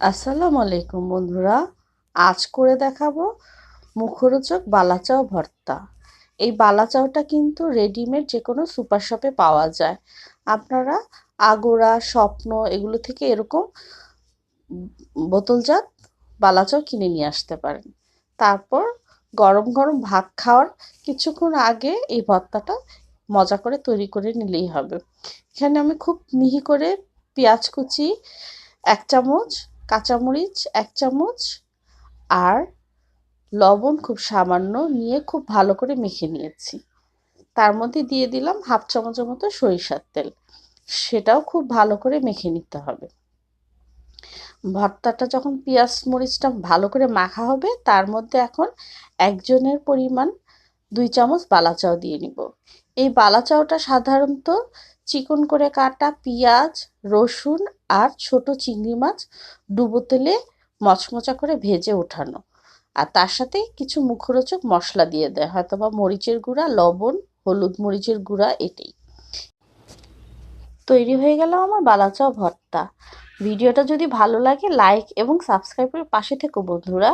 আসসালামু আলাইকুম বন্ধুরা। আজ করে দেখাবো মুখরোচক বালাচাও ভর্তা। এই বালাচাওটা কিন্তু রেডিমেড যে কোনো সুপার শপে পাওয়া যায়। আপনারা আগোড়া, স্বপ্ন এগুলো থেকে এরকম বোতলজাত বালাচাও কিনে নিয়ে আসতে পারেন। তারপর গরম গরম ভাত খাওয়ার কিছুক্ষণ আগে এই ভর্তাটা মজা করে তৈরি করে নিলেই হবে। এখানে আমি খুব মিহি করে পেঁয়াজ কুচি, এক চামচ কাঁচামরিচ এক চামচ আর লবণ খুব সামান্য নিয়ে খুব ভালো করে মেখে নিয়েছি। তার মধ্যে দিয়ে দিলাম হাফ চামচের মতো সরিষার তেল। সেটাও খুব ভালো করে মেখে নিতে হবে। ভর্তাটা যখন পেঁয়াজ মরিচটা ভালো করে মাখা হবে, তার মধ্যে এখন একজনের পরিমাণ দুই চামচ বালা চাও দিয়ে নিব। এই বালা চাওটা সাধারণত চিকন করে কাটা পেঁয়াজ, রসুন আর ছোট চিংড়ি মাছ ডুবো তেলে মচমচা করে ভেজে ওঠানো। আর তার সাথে কিছু মুখরোচক মশলা দিয়ে দেয় হয়তো বা মরিচের গুঁড়া, লবণ, হলুদ মরিচের গুঁড়া, এটাই। তৈরি হয়ে গেল আমার বালাচাও ভর্তা। ভিডিওটা যদি ভালো লাগে, লাইক এবং সাবস্ক্রাইবের পাশে থেকো বন্ধুরা।